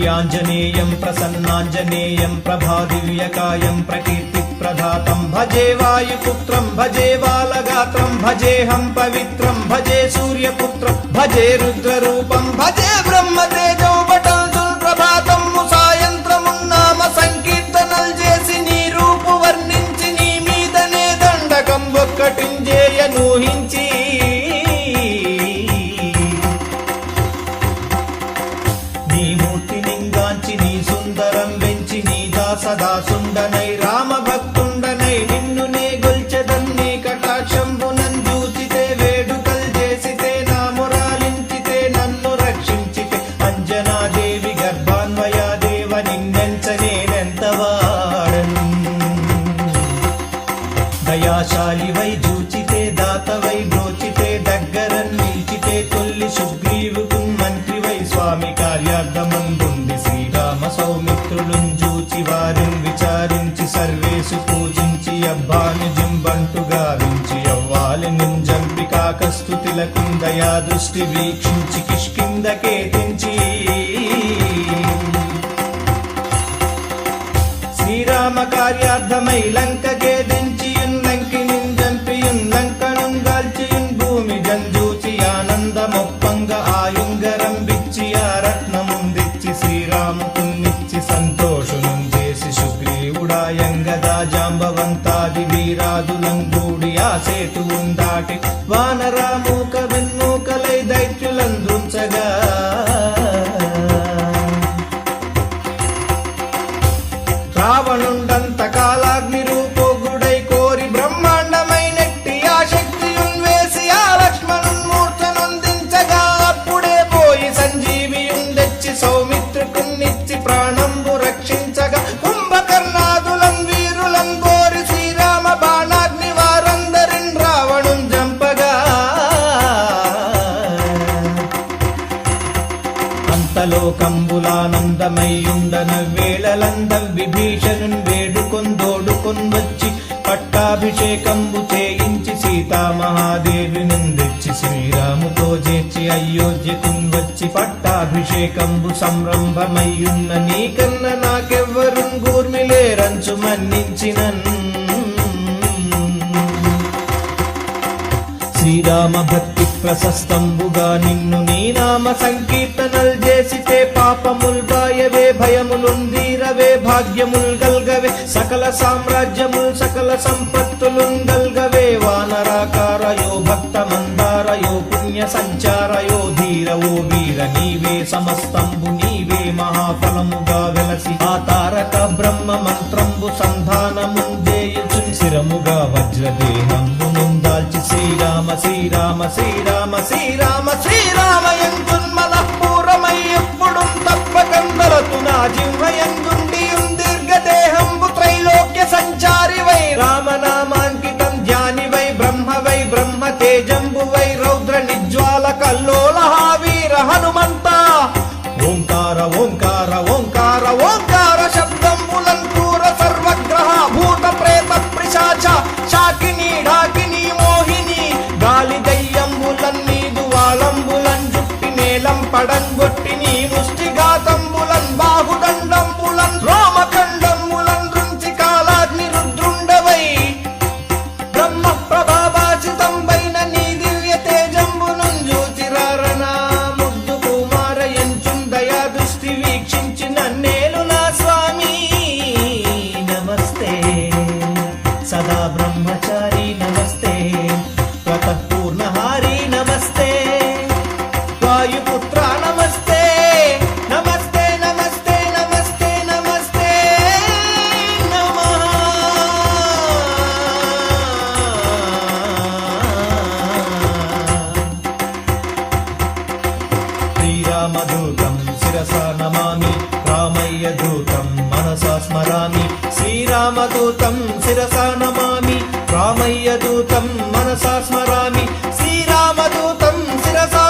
ప్రజ్ఞాంజనేయం ప్రసన్నాంజనేయం ప్రభాదివ్యకాయం ప్రకీర్తి ప్రధాతం భజే వాయుపుత్రం భజే బాలగాత్రం భజేహం పవిత్రం భజే సూర్యపుత్రం భజే రుద్రరూపం వేసి పూజించి అబ్బాని జింబంటు గావించి అవ్వాలి నింజంపి కాకస్తు దయా దృష్టి వీక్షించి కిష్కిందకే తెంచి. శ్రీరామ కార్యార్థమై సుగ్రీవుడాయంగదా జాంబవంతాది వీరాదులంగూడి ఆ సేతు దాటి వానరాము అంతలోకంబులానందమయ్యుండన వేళలంద విభీషణున్ వేడుకొందోడుకొన్ వచ్చి పట్టాభిషేకంబు చేయించి సీతామహాదేవి నుందెచ్చి శ్రీరాముతో చేర్చి అయోధ్యకున్ వచ్చి పట్టాభిషేకంబు సంరంభమయ్యున్న నీకన్న నాకెవ్వరున్ గూర్మిలేరంచు మన్నించినన్. శ్రీరామ భక్తి ప్రశస్తంబుగా నిన్ను నీ నామ సంకీర్తనల్ చేసితే పాపముల్ బాయవే భయములుందీరవే భాగ్యముల్ గల్గవే సకల సామ్రాజ్యముల్ సకల సంపత్తులున్ గల్గవే వానరాకారయో భక్త మందారయో పుణ్య సంచారయో ధీరవో వీర నీవే సమస్తంబు నీవే మహాఫలముగా వెలసి ఆ తారక బ్రహ్మ మంత్రంబు సంధానముందేయుచున్ శిరముగా వజ్రదే శ్రీరామ శ్రీరామ శ్రీరామ శ్రీరామ శ్రీరామ ఎందున్మల పూరమై ఎప్పుడు తప్పకందరతు నా జిహ్వయందుండి దీర్ఘదేహంబు త్రైలోక్య సంచారి వై రామనామాంకితం ధ్యాని వై బ్రహ్మ వై బ్రహ్మ తేజంబు వై రౌద్ర నిజ్వాల కల్లోల వీర హనుమంత. ఓంకార ఓంకార ఓంకార ఓంకార శబ్దం క్రూర సర్వగ్రహ భూత ప్రేత పిశాచ శాకిని ఢాకిని పడంగొట్టి నీ ముష్టిఘాతంబులన్ బాహుదండంబులన్ రోమఖండంబులన్ రుంచి కాలాగ్ని రుద్రుండవై. బ్రహ్మ ప్రభాభాషితంబైన నీ దివ్య తేజంబును జ్యోతిరారణ ముద్దు కుమార ఎంచుందయా దయా దృష్టి వీక్షించి నన్నేలు నా స్వామి. నమస్తే. సదా బ్రహ్మచారి రామదూతం శిరస నమామి రామయ్య దూతం మనసా స్మరామి. శ్రీరామదూతం శిరస నమామి రామయ్య దూతం మనసా స్మరామి. శ్రీరామదూతం శిరసా